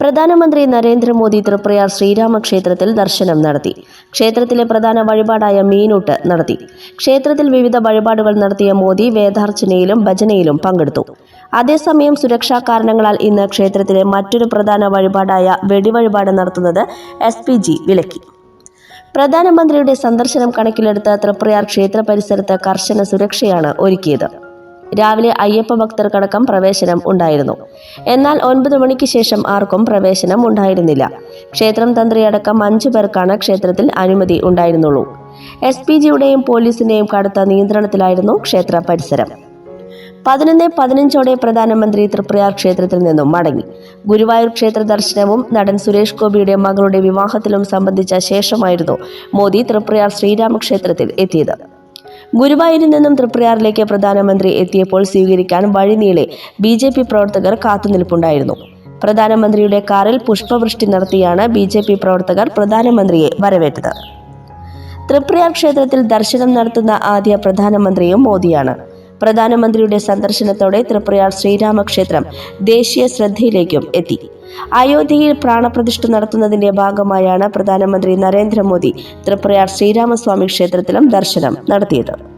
പ്രധാനമന്ത്രി നരേന്ദ്രമോദി തൃപ്രയാർ ശ്രീരാമക്ഷേത്രത്തിൽ ദർശനം നടത്തി. ക്ഷേത്രത്തിലെ പ്രധാന വഴിപാടായ മീനൂട്ട് നടത്തി. ക്ഷേത്രത്തിൽ വിവിധ വഴിപാടുകൾ നടത്തിയ മോദി വേദാർച്ചനയിലും ഭജനയിലും പങ്കെടുത്തു. അതേസമയം സുരക്ഷാ കാരണങ്ങളാൽ ഇന്ന് ക്ഷേത്രത്തിലെ മറ്റൊരു പ്രധാന വഴിപാടായ വെടിവഴിപാട് നടത്തുന്നത് എസ് പി ജി വിലക്കി. പ്രധാനമന്ത്രിയുടെ സന്ദർശനം കണക്കിലെടുത്ത് തൃപ്രയാർ ക്ഷേത്ര പരിസരത്ത് കർശന സുരക്ഷയാണ് ഒരുക്കിയത്. രാവിലെ അയ്യപ്പ ഭക്തർക്കടക്കം പ്രവേശനം ഉണ്ടായിരുന്നു. എന്നാൽ ഒൻപത് മണിക്ക് ശേഷം ആർക്കും പ്രവേശനം ഉണ്ടായിരുന്നില്ല. ക്ഷേത്രം തന്ത്രിയടക്കം അഞ്ചു പേർക്കാണ് ക്ഷേത്രത്തിൽ അനുമതി ഉണ്ടായിരുന്നുള്ളൂ. എസ് പി ജിയുടെയും പോലീസിന്റെയും കടുത്ത നിയന്ത്രണത്തിലായിരുന്നു ക്ഷേത്ര പരിസരം. പതിനൊന്ന് പതിനഞ്ചോടെ പ്രധാനമന്ത്രി തൃപ്രയാർ ക്ഷേത്രത്തിൽ നിന്നും മടങ്ങി. ഗുരുവായൂർ ക്ഷേത്ര ദർശനവും നടൻ സുരേഷ് ഗോപിയുടെ മകളുടെ വിവാഹത്തിലും സംബന്ധിച്ച ശേഷമായിരുന്നു മോദി തൃപ്രയാർ ശ്രീരാമക്ഷേത്രത്തിൽ എത്തിയത്. ഗുരുവായൂരിൽ നിന്നും തൃപ്രയാറിലേക്ക് പ്രധാനമന്ത്രി എത്തിയപ്പോൾ സ്വീകരിക്കാൻ വഴിനീളെ ബി ജെ പി പ്രവർത്തകർ കാത്തുനിൽപ്പുണ്ടായിരുന്നു. പ്രധാനമന്ത്രിയുടെ കാറിൽ പുഷ്പവൃഷ്ടി നടത്തിയാണ് ബി ജെ പി പ്രവർത്തകർ പ്രധാനമന്ത്രിയെ വരവേറ്റത്. തൃപ്രയാർ ക്ഷേത്രത്തിൽ ദർശനം നടത്തുന്ന ആദ്യ പ്രധാനമന്ത്രിയും മോദിയാണ്. പ്രധാനമന്ത്രിയുടെ സന്ദർശനത്തോടെ തൃപ്രയാർ ശ്രീരാമക്ഷേത്രം ദേശീയ ശ്രദ്ധയിലേക്കും എത്തി. അയോധ്യയിൽ പ്രാണപ്രതിഷ്ഠ നടത്തുന്നതിന്റെ ഭാഗമായാണ് പ്രധാനമന്ത്രി നരേന്ദ്രമോദി തൃപ്രയാർ ശ്രീരാമസ്വാമി ക്ഷേത്രത്തിലും ദർശനം നടത്തിയത്.